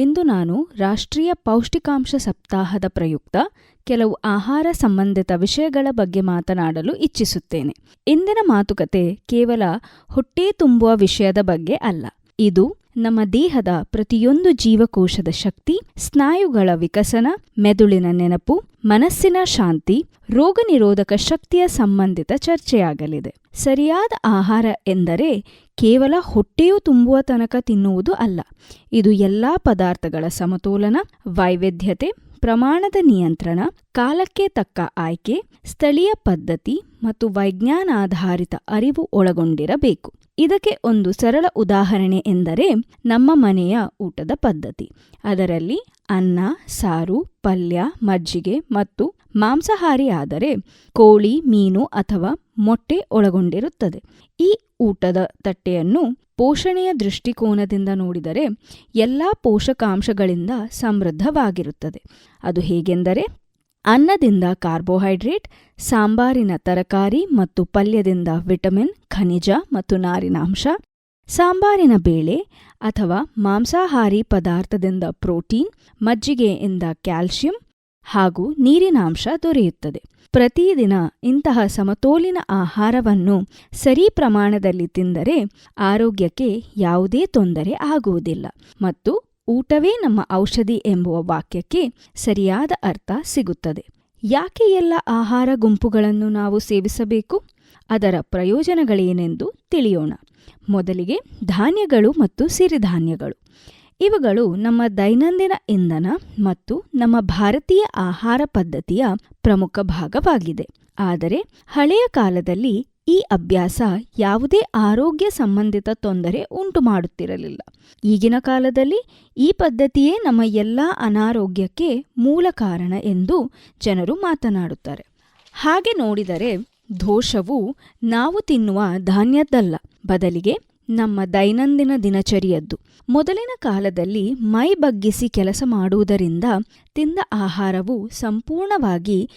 ಇಂದು ನಾನು ರಾಷ್ಟ್ರೀಯ ಪೌಷ್ಟಿಕಾಂಶ ಸಪ್ತಾಹದ ಪ್ರಯುಕ್ತ ಕೆಲವು ಆಹಾರ ಸಂಬಂಧಿತ ವಿಷಯಗಳ ಬಗ್ಗೆ ಮಾತನಾಡಲು ಇಚ್ಛಿಸುತ್ತೇನೆ. ಇಂದಿನ ಮಾತುಕತೆ ಕೇವಲ ಹೊಟ್ಟೆ ತುಂಬುವ ವಿಷಯದ ಬಗ್ಗೆ ಅಲ್ಲ. ಇದು ನಮ್ಮ ದೇಹದ ಪ್ರತಿಯೊಂದು ಜೀವಕೋಶದ ಶಕ್ತಿ, ಸ್ನಾಯುಗಳ ವಿಕಸನ, ಮೆದುಳಿನ ನೆನಪು ಮನಸ್ಸಿನ ಶಾಂತಿ ರೋಗ ನಿರೋಧಕ ಶಕ್ತಿಯ ಸಂಬಂಧಿತ ಚರ್ಚೆಯಾಗಲಿದೆ. ಸರಿಯಾದ ಆಹಾರ ಎಂದರೆ ಕೇವಲ ಹೊಟ್ಟೆಯು ತುಂಬುವ ತನಕ ತಿನ್ನುವುದು ಅಲ್ಲ. ಇದು ಎಲ್ಲಾ ಪದಾರ್ಥಗಳ ಸಮತೋಲನ, ವೈವಿಧ್ಯತೆ ಪ್ರಮಾಣದ ನಿಯಂತ್ರಣ, ಕಾಲಕ್ಕೆ ತಕ್ಕ ಆಯ್ಕೆ, ಸ್ಥಳೀಯ ಪದ್ಧತಿ ಮತ್ತು ವೈಜ್ಞಾನಾಧಾರಿತ ಅರಿವು ಒಳಗೊಂಡಿರಬೇಕು. ಇದಕ್ಕೆ ಒಂದು ಸರಳ ಉದಾಹರಣೆ ಎಂದರೆ ನಮ್ಮ ಮನೆಯ ಊಟದ ಪದ್ಧತಿ. ಅದರಲ್ಲಿ ಅನ್ನ, ಸಾರು, ಪಲ್ಯ, ಮಜ್ಜಿಗೆ ಮತ್ತು ಮಾಂಸಾಹಾರಿ ಆದರೆ ಕೋಳಿ, ಮೀನು ಅಥವಾ ಮೊಟ್ಟೆ ಒಳಗೊಂಡಿರುತ್ತದೆ. ಈ ಊಟದ ತಟ್ಟೆಯನ್ನು ಪೋಷಣೆಯ ದೃಷ್ಟಿಕೋನದಿಂದ ನೋಡಿದರೆ ಎಲ್ಲ ಪೋಷಕಾಂಶಗಳಿಂದ ಸಮೃದ್ಧವಾಗಿರುತ್ತದೆ. ಅದು ಹೇಗೆಂದರೆ ಅನ್ನದಿಂದ ಕಾರ್ಬೋಹೈಡ್ರೇಟ್, ಸಾಂಬಾರಿನ ತರಕಾರಿ ಮತ್ತು ಪಲ್ಯದಿಂದ ವಿಟಮಿನ್, ಖನಿಜ ಮತ್ತು ನಾರಿನಾಂಶ ಸಾಂಬಾರಿನ ಬೇಳೆ ಅಥವಾ ಮಾಂಸಾಹಾರಿ ಪದಾರ್ಥದಿಂದ ಪ್ರೋಟೀನ್ ಮಜ್ಜಿಗೆಯಿಂದ ಕ್ಯಾಲ್ಸಿಯಂ ಹಾಗೂ ನೀರಿನಾಂಶ ದೊರೆಯುತ್ತದೆ. ಪ್ರತಿದಿನ ಇಂತಹ ಸಮತೋಲಿನ ಆಹಾರವನ್ನು ಸರಿ ಪ್ರಮಾಣದಲ್ಲಿ ತಿಂದರೆ ಆರೋಗ್ಯಕ್ಕೆ ಯಾವುದೇ ತೊಂದರೆ ಆಗುವುದಿಲ್ಲ. ಮತ್ತು ಊಟವೇ ನಮ್ಮ ಔಷಧಿ ಎಂಬುವ ವಾಕ್ಯಕ್ಕೆ ಸರಿಯಾದ ಅರ್ಥ ಸಿಗುತ್ತದೆ. ಯಾಕೆ ಎಲ್ಲ ಆಹಾರ ಗುಂಪುಗಳನ್ನು ನಾವು ಸೇವಿಸಬೇಕು? ಅದರ ಪ್ರಯೋಜನಗಳೇನೆಂದು ತಿಳಿಯೋಣ. ಮೊದಲಿಗೆ ಧಾನ್ಯಗಳು ಮತ್ತು ಸಿರಿಧಾನ್ಯಗಳು. ಇವುಗಳು ನಮ್ಮ ದೈನಂದಿನ ಇಂಧನ ಮತ್ತು ನಮ್ಮ ಭಾರತೀಯ ಆಹಾರ ಪದ್ಧತಿಯ ಪ್ರಮುಖ ಭಾಗವಾಗಿದೆ. ಆದರೆ ಹಳೆಯ ಕಾಲದಲ್ಲಿ ಈ ಅಭ್ಯಾಸ ಯಾವುದೇ ಆರೋಗ್ಯ ಸಂಬಂಧಿತ ತೊಂದರೆ ಉಂಟು ಮಾಡುತ್ತಿರಲಿಲ್ಲ ಈಗಿನ ಕಾಲದಲ್ಲಿ ಈ ಪದ್ಧತಿಯೇ ನಮ್ಮ ಎಲ್ಲ ಅನಾರೋಗ್ಯಕ್ಕೆ ಮೂಲ ಕಾರಣ ಎಂದು ಜನರು ಮಾತನಾಡುತ್ತಾರೆ. ಹಾಗೆ ನೋಡಿದರೆ ದೋಷವು ನಾವು ತಿನ್ನುವ ಧಾನ್ಯದ್ದಲ್ಲ. ಬದಲಿಗೆ ನಮ್ಮ ದೈನಂದಿನ ದಿನಚರಿಯದ್ದು. ಮೊದಲಿನ ಕಾಲದಲ್ಲಿ ಮೈ ಬಗ್ಗಿಸಿ ಕೆಲಸ ಮಾಡುವುದರಿಂದ ತಿಂದ ಆಹಾರವು ಸಂಪೂರ್ಣವಾಗಿ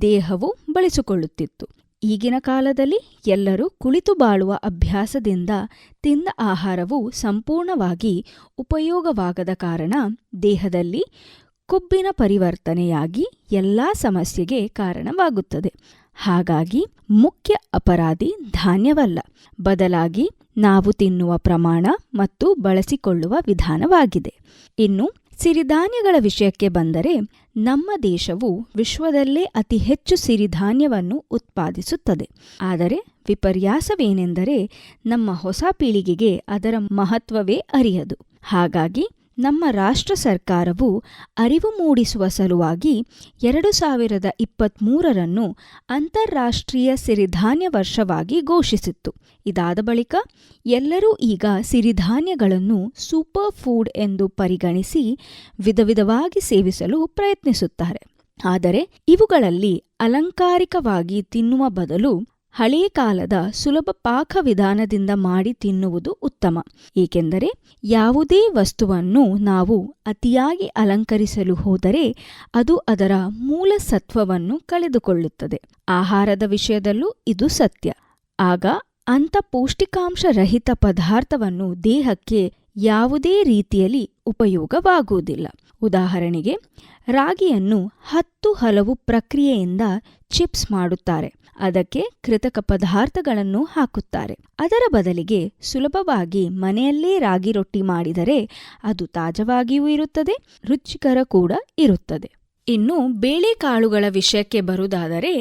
ದೇಹವು ಬಳಸಿಕೊಳ್ಳುತ್ತಿತ್ತು. ಈಗಿನ ಕಾಲದಲ್ಲಿ ಎಲ್ಲರೂ ಕುಳಿತು ಬಾಳುವ ಅಭ್ಯಾಸದಿಂದ ತಿಂದ ಆಹಾರವು ಸಂಪೂರ್ಣವಾಗಿ ಉಪಯೋಗವಾಗದ ಕಾರಣ ದೇಹದಲ್ಲಿ ಕೊಬ್ಬಿನ ಪರಿವರ್ತನೆಯಾಗಿ ಎಲ್ಲ ಸಮಸ್ಯೆಗೆ ಕಾರಣವಾಗುತ್ತದೆ. ಹಾಗಾಗಿ ಮುಖ್ಯ ಅಪರಾಧಿ ಧಾನ್ಯವಲ್ಲ. ಬದಲಾಗಿ ನಾವು ತಿನ್ನುವ ಪ್ರಮಾಣ ಮತ್ತು ಬಳಸಿಕೊಳ್ಳುವ ವಿಧಾನವಾಗಿದೆ. ಇನ್ನು ಸಿರಿಧಾನ್ಯಗಳ ವಿಷಯಕ್ಕೆ ಬಂದರೆ ನಮ್ಮ ದೇಶವು ವಿಶ್ವದಲ್ಲೇ ಅತಿ ಹೆಚ್ಚು ಸಿರಿಧಾನ್ಯವನ್ನು ಉತ್ಪಾದಿಸುತ್ತದೆ. ಆದರೆ ವಿಪರ್ಯಾಸವೇನೆಂದರೆ ನಮ್ಮ ಹೊಸ ಪೀಳಿಗೆಗೆ ಅದರ ಮಹತ್ವವೇ ಅರಿಯದು. ಹಾಗಾಗಿ ನಮ್ಮ ರಾಷ್ಟ್ರ ಸರ್ಕಾರವು ಅರಿವು ಮೂಡಿಸುವ ಸಲುವಾಗಿ ಎರಡು ಸಾವಿರದ ಇಪ್ಪತ್ತ್ಮೂರರನ್ನು ಅಂತಾರಾಷ್ಟ್ರೀಯ ಸಿರಿಧಾನ್ಯ ವರ್ಷವಾಗಿ ಘೋಷಿಸಿತ್ತು. ಇದಾದ ಬಳಿಕ ಎಲ್ಲರೂ ಈಗ ಸಿರಿಧಾನ್ಯಗಳನ್ನು ಸೂಪರ್ ಫುಡ್ ಎಂದು ಪರಿಗಣಿಸಿ ವಿಧ ವಿಧವಾಗಿ ಸೇವಿಸಲು ಪ್ರಯತ್ನಿಸುತ್ತಾರೆ. ಆದರೆ ಇವುಗಳಲ್ಲಿ ಅಲಂಕಾರಿಕವಾಗಿ ತಿನ್ನುವ ಬದಲು ಹಳೇ ಕಾಲದ ಸುಲಭ ಪಾಕ ವಿಧಾನದಿಂದ ಮಾಡಿ ತಿನ್ನುವುದು ಉತ್ತಮ. ಏಕೆಂದರೆ ಯಾವುದೇ ವಸ್ತುವನ್ನು ನಾವು ಅತಿಯಾಗಿ ಅಲಂಕರಿಸಲು ಹೋದರೆ ಅದು ಅದರ ಮೂಲ ಸತ್ವವನ್ನು ಕಳೆದುಕೊಳ್ಳುತ್ತದೆ. ಆಹಾರದ ವಿಷಯದಲ್ಲೂ ಇದು ಸತ್ಯ. ಆಗ ಅಂಥ ಪೌಷ್ಟಿಕಾಂಶರಹಿತ ಪದಾರ್ಥವನ್ನು ದೇಹಕ್ಕೆ ಯಾವುದೇ ರೀತಿಯಲ್ಲಿ ಉಪಯೋಗವಾಗುವುದಿಲ್ಲ. ಉದಾಹರಣೆಗೆ ರಾಗಿಯನ್ನು ಹತ್ತು ಹಲವು ಪ್ರಕ್ರಿಯೆಯಿಂದ ಚಿಪ್ಸ್ ಮಾಡುತ್ತಾರೆ. ಅದಕ್ಕೆ ಕೃತಕ ಪದಾರ್ಥಗಳನ್ನು ಹಾಕುತ್ತಾರೆ. ಅದರ ಬದಲಿಗೆ ಸುಲಭವಾಗಿ ಮನೆಯಲ್ಲೇ ರಾಗಿ ರೊಟ್ಟಿ ಮಾಡಿದರೆ ಅದು ತಾಜವಾಗಿಯೂ ಇರುತ್ತದೆ, ರುಚಿಕರ ಕೂಡ ಇರುತ್ತದೆ. ಇನ್ನು ಬೇಳೆಕಾಳುಗಳ ವಿಷಯಕ್ಕೆ ಬರುವುದಾದರೆ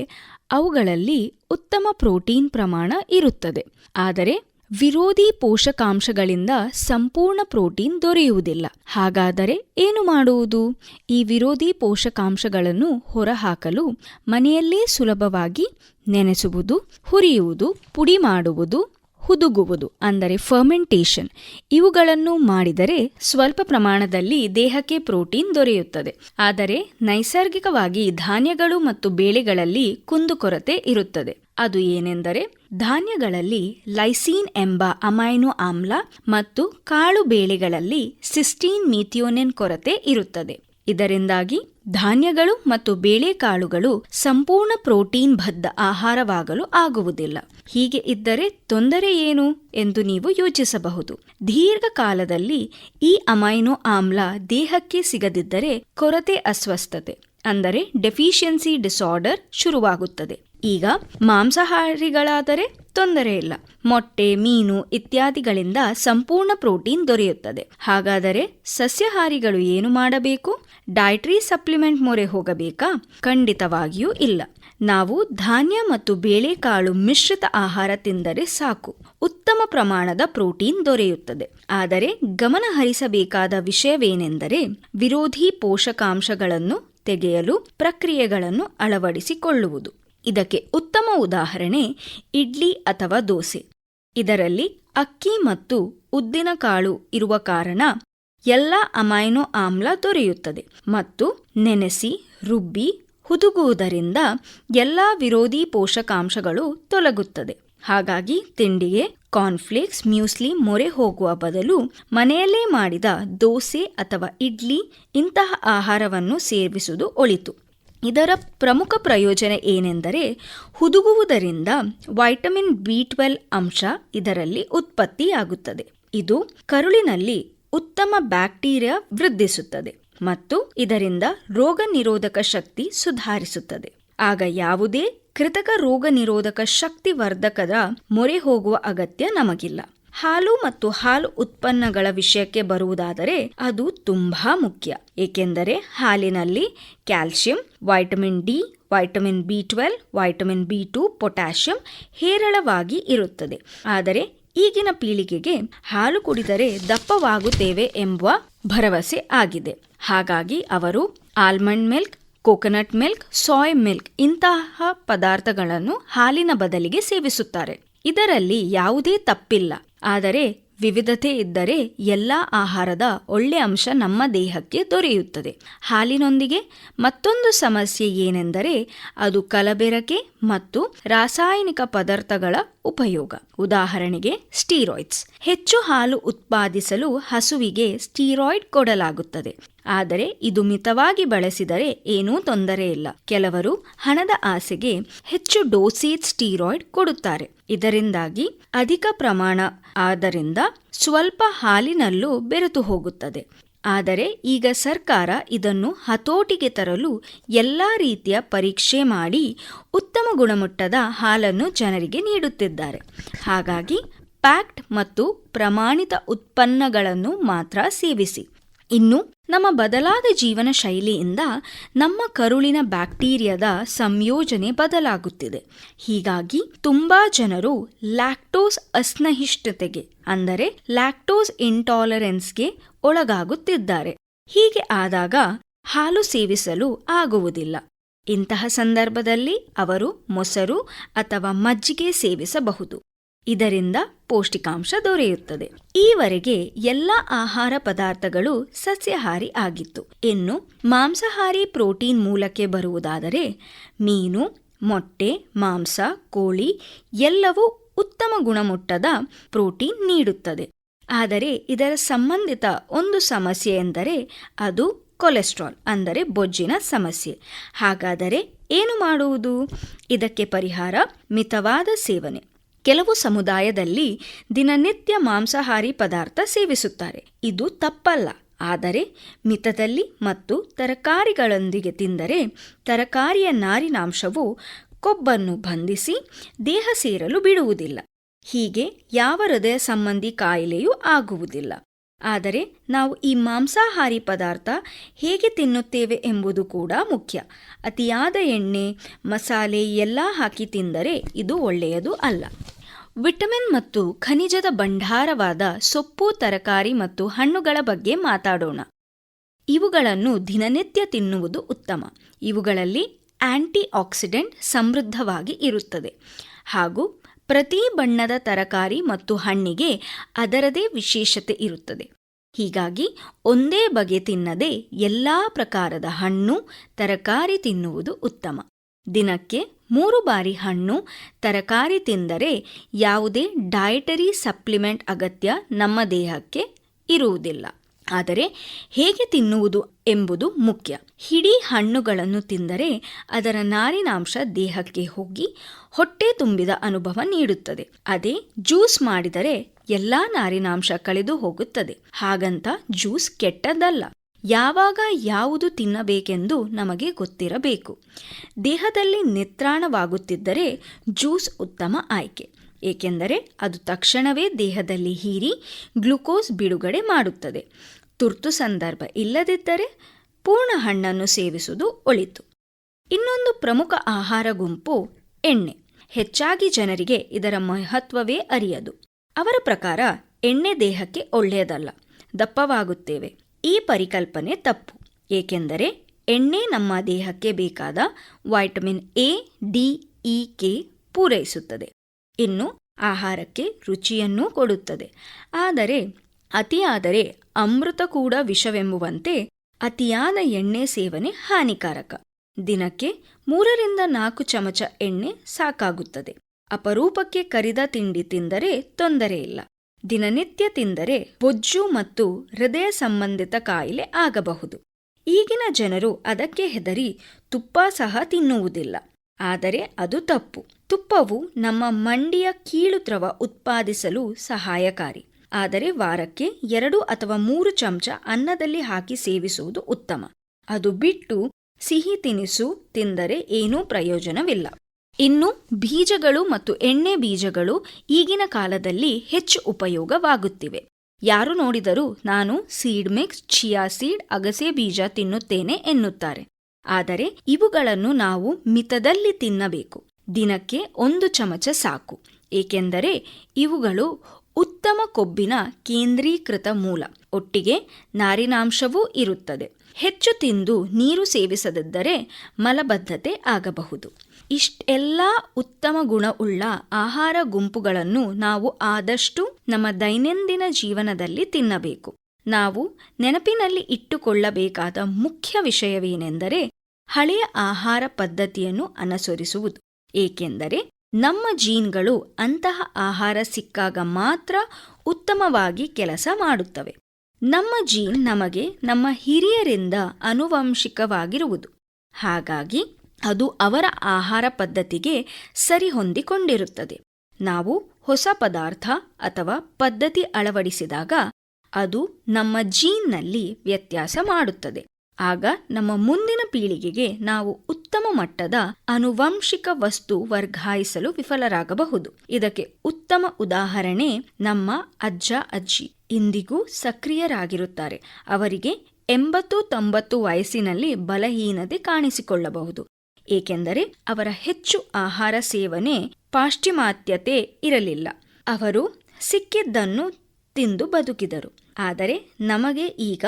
ಅವುಗಳಲ್ಲಿ ಉತ್ತಮ ಪ್ರೋಟೀನ್ ಪ್ರಮಾಣ ಇರುತ್ತದೆ. ಆದರೆ ವಿರೋಧಿ ಪೋಷಕಾಂಶಗಳಿಂದ ಸಂಪೂರ್ಣ ಪ್ರೋಟೀನ್ ದೊರೆಯುವುದಿಲ್ಲ. ಹಾಗಾದರೆ ಏನು ಮಾಡುವುದು? ಈ ವಿರೋಧಿ ಪೋಷಕಾಂಶಗಳನ್ನು ಹೊರಹಾಕಲು ಮನೆಯಲ್ಲೇ ಸುಲಭವಾಗಿ ನೆನೆಸುವುದು, ಹುರಿಯುವುದು, ಪುಡಿ ಮಾಡುವುದು ಹುದುಗುವುದು, ಅಂದರೆ ಫರ್ಮೆಂಟೇಷನ್ ಇವುಗಳನ್ನು ಮಾಡಿದರೆ ಸ್ವಲ್ಪ ಪ್ರಮಾಣದಲ್ಲಿ ದೇಹಕ್ಕೆ ಪ್ರೋಟೀನ್ ದೊರೆಯುತ್ತದೆ. ಆದರೆ ನೈಸರ್ಗಿಕವಾಗಿ ಧಾನ್ಯಗಳು ಮತ್ತು ಬೇಳೆಗಳಲ್ಲಿ ಕುಂದುಕೊರತೆ ಇರುತ್ತದೆ. ಅದು ಏನೆಂದರೆ ಧಾನ್ಯಗಳಲ್ಲಿ ಲೈಸೀನ್ ಎಂಬ ಅಮೈನೋ ಆಮ್ಲ ಮತ್ತು ಕಾಳು ಬೇಳೆಗಳಲ್ಲಿ ಸಿಸ್ಟೀನ್ ಮೀಥಿಯೋನಿನ್ ಕೊರತೆ ಇರುತ್ತದೆ. ಇದರಿಂದಾಗಿ ಧಾನ್ಯಗಳು ಮತ್ತು ಬೇಳೆಕಾಳುಗಳು ಸಂಪೂರ್ಣ ಪ್ರೋಟೀನ್ ಬದ್ಧ ಆಹಾರವಾಗಲು ಆಗುವುದಿಲ್ಲ. ಹೀಗೆ ಇದ್ದರೆ ತೊಂದರೆ ಏನು ಎಂದು ನೀವು ಯೋಚಿಸಬಹುದು. ದೀರ್ಘಕಾಲದಲ್ಲಿ ಈ ಅಮೈನೋ ಆಮ್ಲ ದೇಹಕ್ಕೆ ಸಿಗದಿದ್ದರೆ ಕೊರತೆ ಅಸ್ವಸ್ಥತೆ, ಅಂದರೆ ಡೆಫಿಷಿಯನ್ಸಿ ಡಿಸಾರ್ಡರ್ ಶುರುವಾಗುತ್ತದೆ. ಈಗ ಮಾಂಸಾಹಾರಿಗಳಾದರೆ ತೊಂದರೆ ಇಲ್ಲ. ಮೊಟ್ಟೆ, ಮೀನು ಇತ್ಯಾದಿಗಳಿಂದ ಸಂಪೂರ್ಣ ಪ್ರೋಟೀನ್ ದೊರೆಯುತ್ತದೆ. ಹಾಗಾದರೆ ಸಸ್ಯಾಹಾರಿಗಳು ಏನು ಮಾಡಬೇಕು? ಡೈಟ್ರಿ ಸಪ್ಲಿಮೆಂಟ್ ಮೊರೆ ಹೋಗಬೇಕಾ? ಖಂಡಿತವಾಗಿಯೂ ಇಲ್ಲ. ನಾವು ಧಾನ್ಯ ಮತ್ತು ಬೇಳೆಕಾಳು ಮಿಶ್ರಿತ ಆಹಾರ ತಿಂದರೆ ಸಾಕು. ಉತ್ತಮ ಪ್ರಮಾಣದ ಪ್ರೋಟೀನ್ ದೊರೆಯುತ್ತದೆ. ಆದರೆ ಗಮನ ಹರಿಸಬೇಕಾದ ವಿಷಯವೇನೆಂದರೆ ವಿರೋಧಿ ಪೋಷಕಾಂಶಗಳನ್ನು ತೆಗೆಯಲು ಪ್ರಕ್ರಿಯೆಗಳನ್ನು ಅಳವಡಿಸಿಕೊಳ್ಳುವುದು. ಇದಕ್ಕೆ ಉತ್ತಮ ಉದಾಹರಣೆ ಇಡ್ಲಿ ಅಥವಾ ದೋಸೆ. ಇದರಲ್ಲಿ ಅಕ್ಕಿ ಮತ್ತು ಉದ್ದಿನಕಾಳು ಇರುವ ಕಾರಣ ಎಲ್ಲ ಅಮೈನೋ ಆಮ್ಲ ದೊರೆಯುತ್ತದೆ ಮತ್ತು ನೆನೆಸಿ ರುಬ್ಬಿ ಹುದುಗುವುದರಿಂದ ಎಲ್ಲ ವಿರೋಧಿ ಪೋಷಕಾಂಶಗಳು ತೊಲಗುತ್ತದೆ. ಹಾಗಾಗಿ ತಿಂಡಿಗೆ ಕಾರ್ನ್ಫ್ಲೇಕ್ಸ್ ಮ್ಯೂಸ್ಲಿ ಮೊರೆ ಹೋಗುವ ಬದಲು ಮನೆಯಲ್ಲೇ ಮಾಡಿದ ದೋಸೆ ಅಥವಾ ಇಡ್ಲಿ ಇಂತಹ ಆಹಾರವನ್ನು ಸೇವಿಸುವುದು ಒಳಿತು. ಇದರ ಪ್ರಮುಖ ಪ್ರಯೋಜನ ಏನೆಂದರೆ ಹುದುಗುವುದರಿಂದ ವೈಟಮಿನ್ ಬಿ ಟ್ವೆಲ್ ಅಂಶ ಇದರಲ್ಲಿ ಉತ್ಪತ್ತಿಯಾಗುತ್ತದೆ. ಇದು ಕರುಳಿನಲ್ಲಿ ಉತ್ತಮ ಬ್ಯಾಕ್ಟೀರಿಯಾ ವೃದ್ಧಿಸುತ್ತದೆ ಮತ್ತು ಇದರಿಂದ ರೋಗ ನಿರೋಧಕ ಶಕ್ತಿ ಸುಧಾರಿಸುತ್ತದೆ. ಆಗ ಯಾವುದೇ ಕೃತಕ ರೋಗ ನಿರೋಧಕ ಶಕ್ತಿ ವರ್ಧಕದ ಮೊರೆ ಹೋಗುವ ಅಗತ್ಯ ನಮಗಿಲ್ಲ. ಹಾಲು ಮತ್ತು ಹಾಲು ಉತ್ಪನ್ನಗಳ ವಿಷಯಕ್ಕೆ ಬರುವುದಾದರೆ ಅದು ತುಂಬಾ ಮುಖ್ಯ. ಏಕೆಂದರೆ ಹಾಲಿನಲ್ಲಿ calcium, vitamin D, vitamin B twelve vitamin B two, potassium ಹೇರಳವಾಗಿ ಇರುತ್ತದೆ. ಆದರೆ ಈಗಿನ ಪೀಳಿಗೆಗೆ ಹಾಲು ಕುಡಿದರೆ ದಪ್ಪವಾಗುತ್ತೇವೆ ಎಂಬ ಭರವಸೆ ಆಗಿದೆ. ಹಾಗಾಗಿ ಅವರು almond milk, coconut milk, soy milk ಇಂತಹ ಪದಾರ್ಥಗಳನ್ನು ಹಾಲಿನ ಬದಲಿಗೆ ಸೇವಿಸುತ್ತಾರೆ. ಇದರಲ್ಲಿ ಯಾವುದೇ ತಪ್ಪಿಲ್ಲ. ಆದರೆ ವಿವಿಧತೆ ಇದ್ದರೆ ಎಲ್ಲ ಆಹಾರದ ಒಳ್ಳೆ ಅಂಶ ನಮ್ಮ ದೇಹಕ್ಕೆ ದೊರೆಯುತ್ತದೆ. ಹಾಲಿನೊಂದಿಗೆ ಮತ್ತೊಂದು ಸಮಸ್ಯೆ ಏನೆಂದರೆ ಅದು ಕಲಬೆರಕೆ ಮತ್ತು ರಾಸಾಯನಿಕ ಪದಾರ್ಥಗಳ ಉಪಯೋಗ. ಉದಾಹರಣೆಗೆ, ಸ್ಟೀರಾಯ್ಡ್ಸ್. ಹೆಚ್ಚು ಹಾಲು ಉತ್ಪಾದಿಸಲು ಹಸುವಿಗೆ ಸ್ಟೀರಾಯ್ಡ್ ಕೊಡಲಾಗುತ್ತದೆ. ಆದರೆ, ಇದು ಮಿತವಾಗಿ ಬಳಸಿದರೆ ಏನೂ ತೊಂದರೆ ಇಲ್ಲ. ಕೆಲವರು ಹಣದ ಆಸೆಗೆ ಹೆಚ್ಚು ಡೋಸೇಜ್ ಸ್ಟೀರಾಯ್ಡ್ ಕೊಡುತ್ತಾರೆ. ಇದರಿಂದಾಗಿ ಅಧಿಕ ಪ್ರಮಾಣ ಆದ್ದರಿಂದ ಸ್ವಲ್ಪ ಹಾಲಿನಲ್ಲೂ ಬೆರೆತು ಹೋಗುತ್ತದೆ. ಆದರೆ ಈಗ ಸರ್ಕಾರ ಇದನ್ನು ಹತೋಟಿಗೆ ತರಲು ಎಲ್ಲ ರೀತಿಯ ಪರೀಕ್ಷೆ ಮಾಡಿ ಉತ್ತಮ ಗುಣಮಟ್ಟದ ಹಾಲನ್ನು ಜನರಿಗೆ ನೀಡುತ್ತಿದ್ದಾರೆ. ಹಾಗಾಗಿ ಪ್ಯಾಕ್ಡ್ ಮತ್ತು ಪ್ರಮಾಣಿತ ಉತ್ಪನ್ನಗಳನ್ನು ಮಾತ್ರ ಸೇವಿಸಿ. ಇನ್ನು ನಮ್ಮ ಬದಲಾದ ಜೀವನ ಶೈಲಿಯಿಂದ ನಮ್ಮ ಕರುಳಿನ ಬ್ಯಾಕ್ಟೀರಿಯಾದ ಸಂಯೋಜನೆ ಬದಲಾಗುತ್ತಿದೆ. ಹೀಗಾಗಿ ತುಂಬಾ ಜನರು ಲ್ಯಾಕ್ಟೋಸ್ ಅಸ್ನಹಿಷ್ಣತೆಗೆ, ಅಂದರೆ ಲ್ಯಾಕ್ಟೋಸ್ ಇಂಟಾಲರೆನ್ಸ್ಗೆ ಒಳಗಾಗುತ್ತಿದ್ದಾರೆ. ಹೀಗೆ ಆದಾಗ ಹಾಲು ಸೇವಿಸಲು ಆಗುವುದಿಲ್ಲ. ಇಂತಹ ಸಂದರ್ಭದಲ್ಲಿ ಅವರು ಮೊಸರು ಅಥವಾ ಮಜ್ಜಿಗೆ ಸೇವಿಸಬಹುದು. ಇದರಿಂದ ಪೌಷ್ಟಿಕಾಂಶ ದೊರೆಯುತ್ತದೆ. ಈವರೆಗೆ ಎಲ್ಲ ಆಹಾರ ಪದಾರ್ಥಗಳು ಸಸ್ಯಾಹಾರಿ ಆಗಿತ್ತು. ಇನ್ನು ಮಾಂಸಾಹಾರಿ ಪ್ರೋಟೀನ್ ಮೂಲಕ್ಕೆ ಬರುವುದಾದರೆ ಮೀನು, ಮೊಟ್ಟೆ, ಮಾಂಸ, ಕೋಳಿ ಎಲ್ಲವೂ ಉತ್ತಮ ಗುಣಮಟ್ಟದ ಪ್ರೋಟೀನ್ ನೀಡುತ್ತದೆ. ಆದರೆ ಇದರ ಸಂಬಂಧಿತ ಒಂದು ಸಮಸ್ಯೆ ಎಂದರೆ ಅದು ಕೊಲೆಸ್ಟ್ರಾಲ್ ಅಂದರೆ ಬೊಜ್ಜಿನ ಸಮಸ್ಯೆ. ಹಾಗಾದರೆ ಏನು ಮಾಡುವುದು? ಇದಕ್ಕೆ ಪರಿಹಾರ ಮಿತವಾದ ಸೇವನೆ. ಕೆಲವು ಸಮುದಾಯದಲ್ಲಿ ದಿನನಿತ್ಯ ಮಾಂಸಾಹಾರಿ ಪದಾರ್ಥ ಸೇವಿಸುತ್ತಾರೆ. ಇದು ತಪ್ಪಲ್ಲ. ಆದರೆ ಮಿತದಲ್ಲಿ ಮತ್ತು ತರಕಾರಿಗಳೊಂದಿಗೆ ತಿಂದರೆ ತರಕಾರಿಯ ನಾರಿನಾಂಶವು ಕೊಬ್ಬನ್ನು ಬಂಧಿಸಿ ದೇಹ ಸೇರಲು ಬಿಡುವುದಿಲ್ಲ. ಹೀಗೆ ಯಾವ ಹೃದಯ ಸಂಬಂಧಿ ಕಾಯಿಲೆಯೂ ಆಗುವುದಿಲ್ಲ. ಆದರೆ ನಾವು ಈ ಮಾಂಸಾಹಾರಿ ಪದಾರ್ಥ ಹೇಗೆ ತಿನ್ನುತ್ತೇವೆ ಎಂಬುದು ಕೂಡ ಮುಖ್ಯ. ಅತಿಯಾದ ಎಣ್ಣೆ, ಮಸಾಲೆ ಎಲ್ಲ ಹಾಕಿ ತಿಂದರೆ ಇದು ಒಳ್ಳೆಯದು ಅಲ್ಲ. ವಿಟಮಿನ್ ಮತ್ತು ಖನಿಜದ ಭಂಡಾರವಾದ ಸೊಪ್ಪು, ತರಕಾರಿ ಮತ್ತು ಹಣ್ಣುಗಳ ಬಗ್ಗೆ ಮಾತಾಡೋಣ. ಇವುಗಳನ್ನು ದಿನನಿತ್ಯ ತಿನ್ನುವುದು ಉತ್ತಮ. ಇವುಗಳಲ್ಲಿ ಆಂಟಿ ಆಕ್ಸಿಡೆಂಟ್ ಸಮೃದ್ಧವಾಗಿ ಇರುತ್ತದೆ. ಹಾಗೂ ಪ್ರತಿ ಬಣ್ಣದ ತರಕಾರಿ ಮತ್ತು ಹಣ್ಣಿಗೆ ಅದರದೇ ವಿಶೇಷತೆ ಇರುತ್ತದೆ. ಹೀಗಾಗಿ ಒಂದೇ ಬಗೆ ತಿನ್ನದೆ ಎಲ್ಲ ಪ್ರಕಾರದ ಹಣ್ಣು, ತರಕಾರಿ ತಿನ್ನುವುದು ಉತ್ತಮ. ದಿನಕ್ಕೆ ಮೂರು ಬಾರಿ ಹಣ್ಣು, ತರಕಾರಿ ತಿಂದರೆ ಯಾವುದೇ ಡಯಟರಿ ಸಪ್ಲಿಮೆಂಟ್ ಅಗತ್ಯ ನಮ್ಮ ದೇಹಕ್ಕೆ ಇರುವುದಿಲ್ಲ. ಆದರೆ ಹೇಗೆ ತಿನ್ನುವುದು ಎಂಬುದು ಮುಖ್ಯ. ಹಿಡೀ ಹಣ್ಣುಗಳನ್ನು ತಿಂದರೆ ಅದರ ನಾರಿನಾಂಶ ದೇಹಕ್ಕೆ ಹೋಗಿ ಹೊಟ್ಟೆ ತುಂಬಿದ ಅನುಭವ ನೀಡುತ್ತದೆ. ಅದೇ ಜ್ಯೂಸ್ ಮಾಡಿದರೆ ಎಲ್ಲಾ ನಾರಿನಾಂಶ ಕಳೆದು ಹೋಗುತ್ತದೆ. ಹಾಗಂತ ಜ್ಯೂಸ್ ಕೆಟ್ಟದ್ದಲ್ಲ. ಯಾವಾಗ ಯಾವುದು ತಿನ್ನಬೇಕೆಂದು ನಮಗೆ ಗೊತ್ತಿರಬೇಕು. ದೇಹದಲ್ಲಿ ನಿತ್ರಾಣವಾಗುತ್ತಿದ್ದರೆ ಜ್ಯೂಸ್ ಉತ್ತಮ ಆಯ್ಕೆ. ಏಕೆಂದರೆ ಅದು ತಕ್ಷಣವೇ ದೇಹದಲ್ಲಿ ಹೀರಿ ಗ್ಲುಕೋಸ್ ಬಿಡುಗಡೆ ಮಾಡುತ್ತದೆ. ತುರ್ತು ಸಂದರ್ಭ ಇಲ್ಲದಿದ್ದರೆ ಪೂರ್ಣ ಹಣ್ಣನ್ನು ಸೇವಿಸುವುದು ಒಳಿತು. ಇನ್ನೊಂದು ಪ್ರಮುಖ ಆಹಾರ ಗುಂಪು ಎಣ್ಣೆ. ಹೆಚ್ಚಾಗಿ ಜನರಿಗೆ ಇದರ ಮಹತ್ವವೇ ಅರಿಯದು. ಅವರ ಪ್ರಕಾರ ಎಣ್ಣೆ ದೇಹಕ್ಕೆ ಒಳ್ಳೆಯದಲ್ಲ. ದಪ್ಪವಾಗುತ್ತೇವೆ. ಈ ಪರಿಕಲ್ಪನೆ ತಪ್ಪು. ಏಕೆಂದರೆ ಎಣ್ಣೆ ನಮ್ಮ ದೇಹಕ್ಕೆ ಬೇಕಾದ vitamin A, D, E, K ಪೂರೈಸುತ್ತದೆ. ಇನ್ನು ಆಹಾರಕ್ಕೆ ರುಚಿಯನ್ನೂ ಕೊಡುತ್ತದೆ. ಆದರೆ, ಅತಿಯಾದರೆ ಅಮೃತ ಕೂಡ ವಿಷವೆಂಬುವಂತೆ ಅತಿಯಾದ ಎಣ್ಣೆ ಸೇವನೆ ಹಾನಿಕಾರಕ. ದಿನಕ್ಕೆ ಮೂರರಿಂದ ನಾಲ್ಕು ಚಮಚ ಎಣ್ಣೆ ಸಾಕಾಗುತ್ತದೆ. ಅಪರೂಪಕ್ಕೆ ಕರಿದ ತಿಂಡಿ ತಿಂದರೆ ತೊಂದರೆ ಇಲ್ಲ. ದಿನನಿತ್ಯ ತಿಂದರೆ ಬೊಜ್ಜು ಮತ್ತು ಹೃದಯ ಸಂಬಂಧಿತ ಕಾಯಿಲೆ ಆಗಬಹುದು. ಈಗಿನ ಜನರು ಅದಕ್ಕೆ ಹೆದರಿ ತುಪ್ಪ ಸಹ ತಿನ್ನುವುದಿಲ್ಲ. ಆದರೆ ಅದು ತಪ್ಪು. ತುಪ್ಪವು ನಮ್ಮ ಮಂಡಿಯ ಕೀಳು ದ್ರವ ಉತ್ಪಾದಿಸಲು ಸಹಾಯಕಾರಿ. ಆದರೆ ವಾರಕ್ಕೆ ಎರಡು ಅಥವಾ ಮೂರು ಚಮಚ ಅನ್ನದಲ್ಲಿ ಹಾಕಿ ಸೇವಿಸುವುದು ಉತ್ತಮ. ಅದು ಬಿಟ್ಟು ಸಿಹಿ ತಿನಿಸು ತಿಂದರೆ ಏನೂ ಪ್ರಯೋಜನವಿಲ್ಲ. ಇನ್ನು ಬೀಜಗಳು ಮತ್ತು ಎಣ್ಣೆ ಬೀಜಗಳು ಈಗಿನ ಕಾಲದಲ್ಲಿ ಹೆಚ್ಚು ಉಪಯೋಗವಾಗುತ್ತಿವೆ. ಯಾರು ನೋಡಿದರೂ ನಾನು ಸೀಡ್ ಮಿಕ್ಸ್, ಚಿಯಾ ಸೀಡ್, ಅಗಸೆ ಬೀಜ ತಿನ್ನುತ್ತೇನೆ ಎನ್ನುತ್ತಾರೆ. ಆದರೆ ಇವುಗಳನ್ನು ನಾವು ಮಿತದಲ್ಲಿ ತಿನ್ನಬೇಕು. ದಿನಕ್ಕೆ ಒಂದು ಚಮಚ ಸಾಕು. ಏಕೆಂದರೆ ಇವುಗಳು ಉತ್ತಮ ಕೊಬ್ಬಿನ ಕೇಂದ್ರೀಕೃತ ಮೂಲ. ಒಟ್ಟಿಗೆ ನಾರಿನಾಂಶವೂ ಇರುತ್ತದೆ. ಹೆಚ್ಚು ತಿಂದು ನೀರು ಸೇವಿಸದಿದ್ದರೆ ಮಲಬದ್ಧತೆ ಆಗಬಹುದು. ಇಷ್ಟೆಲ್ಲ ಉತ್ತಮ ಗುಣವುಳ್ಳ ಆಹಾರ ಗುಂಪುಗಳನ್ನು ನಾವು ಆದಷ್ಟು ನಮ್ಮ ದೈನಂದಿನ ಜೀವನದಲ್ಲಿ ತಿನ್ನಬೇಕು. ನಾವು ನೆನಪಿನಲ್ಲಿ ಇಟ್ಟುಕೊಳ್ಳಬೇಕಾದ ಮುಖ್ಯ ವಿಷಯವೇನೆಂದರೆ ಹಳೆಯ ಆಹಾರ ಪದ್ಧತಿಯನ್ನು ಅನುಸರಿಸುವುದು. ಏಕೆಂದರೆ ನಮ್ಮ ಜೀನ್ಗಳು ಅಂತಹ ಆಹಾರ ಸಿಕ್ಕಾಗ ಮಾತ್ರ ಉತ್ತಮವಾಗಿ ಕೆಲಸ ಮಾಡುತ್ತವೆ. ನಮ್ಮ ಜೀನ್ ನಮಗೆ ನಮ್ಮ ಹಿರಿಯರಿಂದ ಅನುವಂಶಿಕವಾಗಿರುವುದು ಹಾಗಾಗಿ ಅದು ಅವರ ಆಹಾರ ಪದ್ಧತಿಗೆ ಸರಿಹೊಂದಿಕೊಂಡಿರುತ್ತದೆ ನಾವು ಹೊಸ ಪದಾರ್ಥ ಅಥವಾ ಪದ್ಧತಿ ಅಳವಡಿಸಿದಾಗ ಅದು ನಮ್ಮ ಜೀನ್ನಲ್ಲಿ ವ್ಯತ್ಯಾಸ ಮಾಡುತ್ತದೆ. ಆಗ ನಮ್ಮ ಮುಂದಿನ ಪೀಳಿಗೆಗೆ ನಾವು ಉತ್ತಮ ಮಟ್ಟದ ಅನುವಂಶಿಕ ವಸ್ತು ವರ್ಗಾಯಿಸಲು ವಿಫಲರಾಗಬಹುದು. ಇದಕ್ಕೆ ಉತ್ತಮ ಉದಾಹರಣೆ ನಮ್ಮ ಅಜ್ಜ ಅಜ್ಜಿ ಇಂದಿಗೂ ಸಕ್ರಿಯರಾಗಿರುತ್ತಾರೆ. ಅವರಿಗೆ ಎಂಬತ್ತು ತೊಂಬತ್ತು ವಯಸ್ಸಿನಲ್ಲಿ ಬಲಹೀನತೆ ಕಾಣಿಸಿಕೊಳ್ಳಬಹುದು. ಏಕೆಂದರೆ ಅವರ ಹೆಚ್ಚು ಆಹಾರ ಸೇವನೆ ಪಾಶ್ಚಿಮಾತ್ಯತೆ ಇರಲಿಲ್ಲ. ಅವರು ಸಿಕ್ಕಿದ್ದನ್ನು ತಿಂದು ಬದುಕಿದರು. ಆದರೆ ನಮಗೆ ಈಗ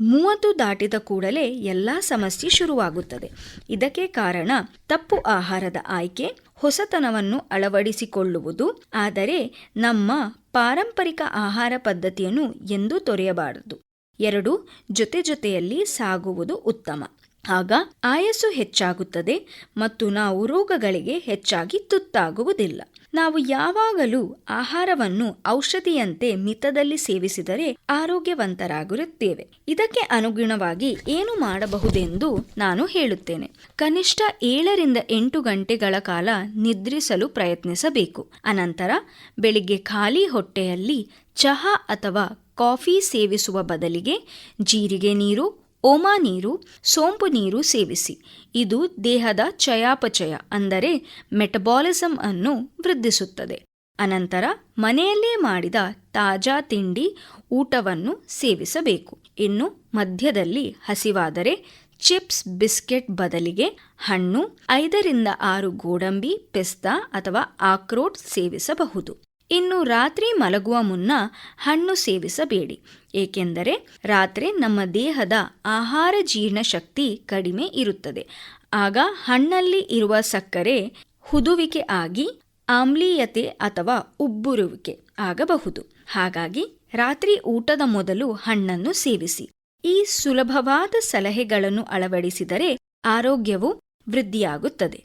ಮೂವತ್ತು ದಾಟಿದ ಕೂಡಲೇ ಎಲ್ಲ ಸಮಸ್ಯೆ ಶುರುವಾಗುತ್ತದೆ. ಇದಕ್ಕೆ ಕಾರಣ ತಪ್ಪು ಆಹಾರದ ಆಯ್ಕೆ, ಹೊಸತನವನ್ನು ಅಳವಡಿಸಿಕೊಳ್ಳುವುದು, ಆದರೆ ನಮ್ಮ ಪಾರಂಪರಿಕ ಆಹಾರ ಪದ್ಧತಿಯನ್ನು ಎಂದೂ ತೊರೆಯಬಾರದು. ಎರಡು, ಜೊತೆ ಜೊತೆಯಲ್ಲಿ ಸಾಗುವುದು ಉತ್ತಮ. ಆಗ ಆಯಸ್ಸು ಹೆಚ್ಚಾಗುತ್ತದೆ ಮತ್ತು ನಾವು ರೋಗಗಳಿಗೆ ಹೆಚ್ಚಾಗಿ ತುತ್ತಾಗುವುದಿಲ್ಲ. ನಾವು ಯಾವಾಗಲೂ ಆಹಾರವನ್ನು ಔಷಧಿಯಂತೆ ಮಿತದಲ್ಲಿ ಸೇವಿಸಿದರೆ ಆರೋಗ್ಯವಂತರಾಗಿರುತ್ತೇವೆ. ಇದಕ್ಕೆ ಅನುಗುಣವಾಗಿ ಏನು ಮಾಡಬಹುದೆಂದು ನಾನು ಹೇಳುತ್ತೇನೆ. ಕನಿಷ್ಠ ಏಳರಿಂದ ಎಂಟು ಗಂಟೆಗಳ ಕಾಲ ನಿದ್ರಿಸಲು ಪ್ರಯತ್ನಿಸಬೇಕು. ಅನಂತರ ಬೆಳಿಗ್ಗೆ ಖಾಲಿ ಹೊಟ್ಟೆಯಲ್ಲಿ ಚಹಾ ಅಥವಾ ಕಾಫಿ ಸೇವಿಸುವ ಬದಲಿಗೆ ಜೀರಿಗೆ ನೀರು ಓಮಾ ನೀರು, ಸೋಂಪು ನೀರು ಸೇವಿಸಿ. ಇದು ದೇಹದ ಚಯಾಪಚಯ, ಅಂದರೆ ಮೆಟಬಾಲಿಸಮ್ ಅನ್ನು ವೃದ್ಧಿಸುತ್ತದೆ. ಅನಂತರ ಮನೆಯಲ್ಲೇ ಮಾಡಿದ ತಾಜಾ ತಿಂಡಿ, ಊಟವನ್ನು ಸೇವಿಸಬೇಕು. ಇನ್ನು ಮಧ್ಯದಲ್ಲಿ ಹಸಿವಾದರೆ ಚಿಪ್ಸ್ ಬಿಸ್ಕೆಟ್ ಬದಲಿಗೆ ಹಣ್ಣು, ಐದರಿಂದ ಆರು ಗೋಡಂಬಿ, ಪಿಸ್ತಾ ಅಥವಾ ಆಕ್ರೋಟ್ ಸೇವಿಸಬಹುದು. ಇನ್ನು ರಾತ್ರಿ ಮಲಗುವ ಮುನ್ನ ಹಣ್ಣು ಸೇವಿಸಬೇಡಿ. ಏಕೆಂದರೆ ರಾತ್ರಿ ನಮ್ಮ ದೇಹದ ಆಹಾರ ಜೀರ್ಣಶಕ್ತಿ ಕಡಿಮೆ ಇರುತ್ತದೆ. ಆಗ ಹಣ್ಣಲ್ಲಿ ಇರುವ ಸಕ್ಕರೆ ಹುದುವಿಕೆ ಆಗಿ ಆಮ್ಲೀಯತೆ ಅಥವಾ ಉಬ್ಬುರುವಿಕೆ ಆಗಬಹುದು. ಹಾಗಾಗಿ ರಾತ್ರಿ ಊಟದ ಮೊದಲು ಹಣ್ಣನ್ನು ಸೇವಿಸಿ. ಈ ಸುಲಭವಾದ ಸಲಹೆಗಳನ್ನು ಅಳವಡಿಸಿದರೆ ಆರೋಗ್ಯವು ವೃದ್ಧಿಯಾಗುತ್ತದೆ.